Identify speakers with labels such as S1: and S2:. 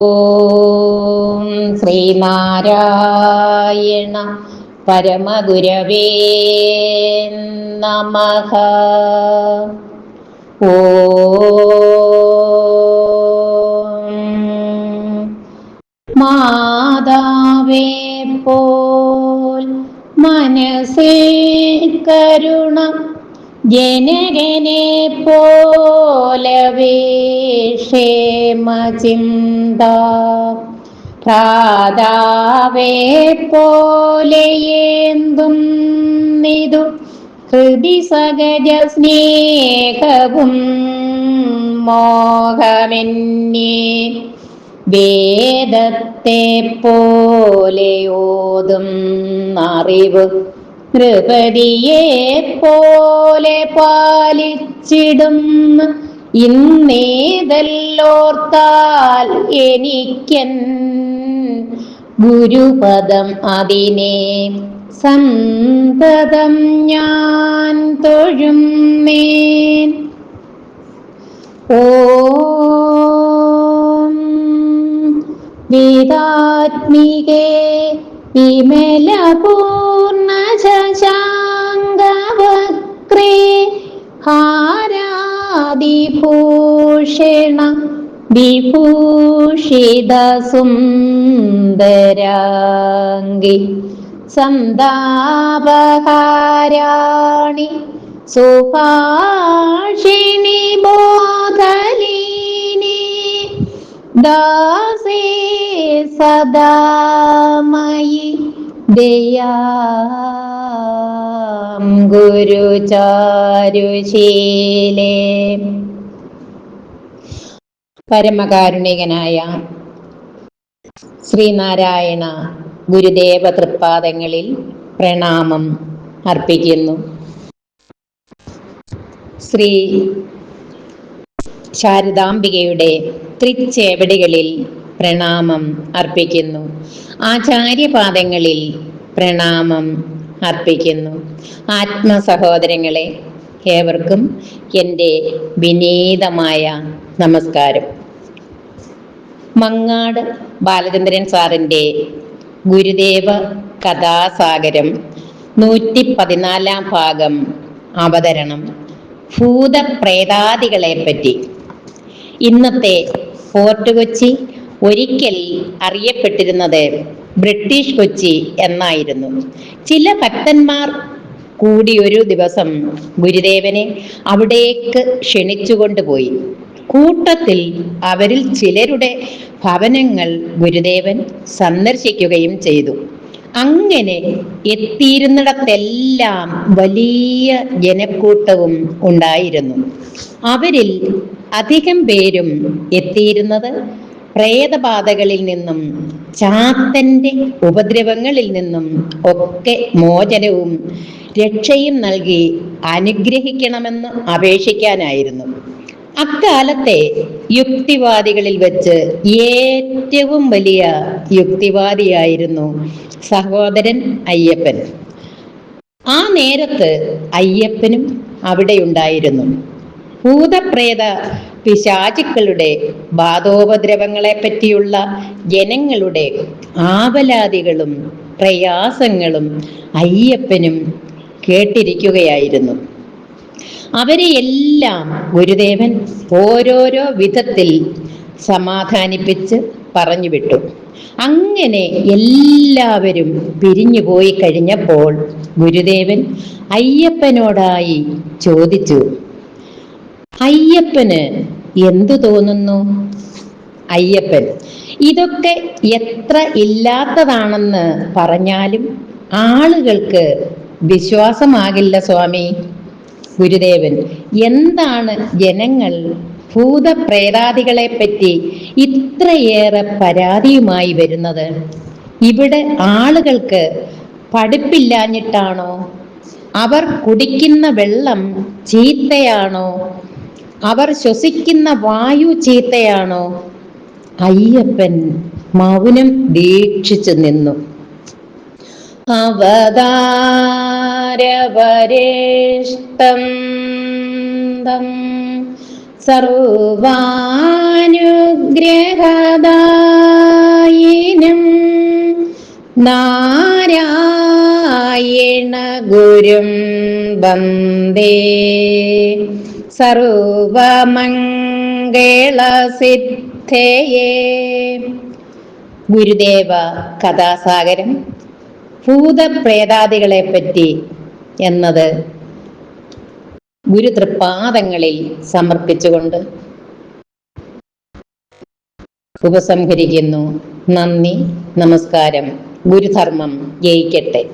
S1: ഓം ശ്രീനാരായണ പരമഗുരവേ നമ. ഓ മാതാവേ പോൽ മനസ്സേ കരുണ ജനകനെ പോലവേ ക്ഷേമചിന്ത. ഭ്രാതാവേ പോലെയേന്തും നിതു ഹൃദി സഹജ സ്നേഹവും മോഹമെന്നേ. വേദത്തെ പോലെയോതും അറിവ് നൃപതിയെ പോലെ പാലിച്ചിടും. ഇന്നേതല്ലോർത്താൽ എനിക്കൻ ഗുരുപദം അതിനെ സന്തതം ഞാൻ തൊഴും മേൻ ഓം വേദാത്മികേ വിമലപൂർണശാങ്കവക്രേ ഹാരാദിഭൂഷണ വിഭൂഷിതസുന്ദരാംഗി സന്താപഹാരാണി സുഭാഷിണി ബോധലീനി ദാസേ സദാമയി ദയാം ഗുരുചാരുശീലേ. പരമകാരുണികനായ ശ്രീനാരായണ ഗുരുദേവ തൃപ്പാദങ്ങളിൽ പ്രണാമം അർപ്പിക്കുന്നു. ശ്രീ ശാരദാംബികയുടെ തൃച്ചേവടികളിൽ പ്രണാമം അർപ്പിക്കുന്നു. ആചാര്യപാദങ്ങളിൽ പ്രണാമം അർപ്പിക്കുന്നു. ആത്മസഹോദരങ്ങളെ ഏവർക്കും എന്റെ വിനീതമായ നമസ്കാരം. മങ്ങാട് ബാലചന്ദ്രൻ സാറിന്റെ ഗുരുദേവ കഥാസാഗരം നൂറ്റി പതിനാലാം ഭാഗം അവതരണം. ഭൂതപ്രേതാദികളെ പറ്റി ഇന്നത്തെ ഫോർട്ട് കൊച്ചി ഒരിക്കൽ അറിയപ്പെട്ടിരുന്നത് ബ്രിട്ടീഷ് കൊച്ചി എന്നായിരുന്നു. ചില ഭക്തന്മാർ കൂടി ഒരു ദിവസം ഗുരുദേവനെ അവിടേക്ക് ക്ഷണിച്ചുകൊണ്ടുപോയി. കൂട്ടത്തിൽ അവരിൽ ചിലരുടെ ഭവനങ്ങൾ ഗുരുദേവൻ സന്ദർശിക്കുകയും ചെയ്തു. അങ്ങനെ എത്തിയിരുന്നിടത്തെല്ലാം വലിയ ജനക്കൂട്ടവും ഉണ്ടായിരുന്നു. അവരിൽ അധികം പേരും എത്തിയിരുന്നത് പ്രേതബാധകളിൽ നിന്നും ചാത്തന്റെ ഉപദ്രവങ്ങളിൽ നിന്നും ഒക്കെ മോചനവും രക്ഷയും നൽകി അനുഗ്രഹിക്കണമെന്ന് അപേക്ഷിക്കാനായിരുന്നു. അക്കാലത്തെ യുക്തിവാദികളിൽ വെച്ച് ഏറ്റവും വലിയ യുക്തിവാദിയായിരുന്നു സഹോദരൻ അയ്യപ്പൻ. ആ നേരത്ത് അയ്യപ്പനും അവിടെയുണ്ടായിരുന്നു ഭൂതപ്രേത പിശാചുക്കളുടെ ബാധോപദ്രവങ്ങളെ പറ്റിയുള്ള ജനങ്ങളുടെ ആവലാതികളും പ്രയാസങ്ങളും അയ്യപ്പനും കേട്ടിരിക്കുകയായിരുന്നു. അവരെ എല്ലാം ഗുരുദേവൻ ഓരോരോ വിധത്തിൽ സമാധാനിപ്പിച്ച് പറഞ്ഞുവിട്ടു. അങ്ങനെ എല്ലാവരും പിരിഞ്ഞു പോയി കഴിഞ്ഞപ്പോൾ ഗുരുദേവൻ അയ്യപ്പനോടായി ചോദിച്ചു അയ്യപ്പന് എന്തു തോന്നുന്നു? അയ്യപ്പൻ. ഇതൊക്കെ എത്ര ഇല്ലാത്തതാണെന്ന് പറഞ്ഞാലും ആളുകൾക്ക് വിശ്വാസമാകില്ല സ്വാമി. ഗുരുദേവൻ എന്താണ് ജനങ്ങൾ ഭൂതപ്രേതാദികളെ പറ്റി ഇത്രയേറെ പരാതിയുമായി വരുന്നത്? ഇവിടെ ആളുകൾക്ക് പഠിപ്പില്ലാഞ്ഞിട്ടാണോ? അവർ കുടിക്കുന്ന വെള്ളം ചീത്തയാണോ? അവർ ശ്വസിക്കുന്ന വായു ചീത്തയാണോ? അയ്യപ്പൻ മൗനം ദീക്ഷിച്ചു നിന്നു. അവതാരവരേഷ്ടം സർവാനുഗ്രഹദായിനം നാരായണ ഗുരും വന്ദേ സർവമംഗളസിദ്ധയേ. ഗുരുദേവ കഥാസാഗരം. ഭൂതപ്രേതാദികളെ പറ്റി എന്നത് ഗുരുതൃപാദങ്ങളിൽ സമർപ്പിച്ചുകൊണ്ട് ഉപസംഹരിക്കുന്നു. നന്ദി നമസ്കാരം. ഗുരുധർമ്മം ജയിക്കട്ടെ.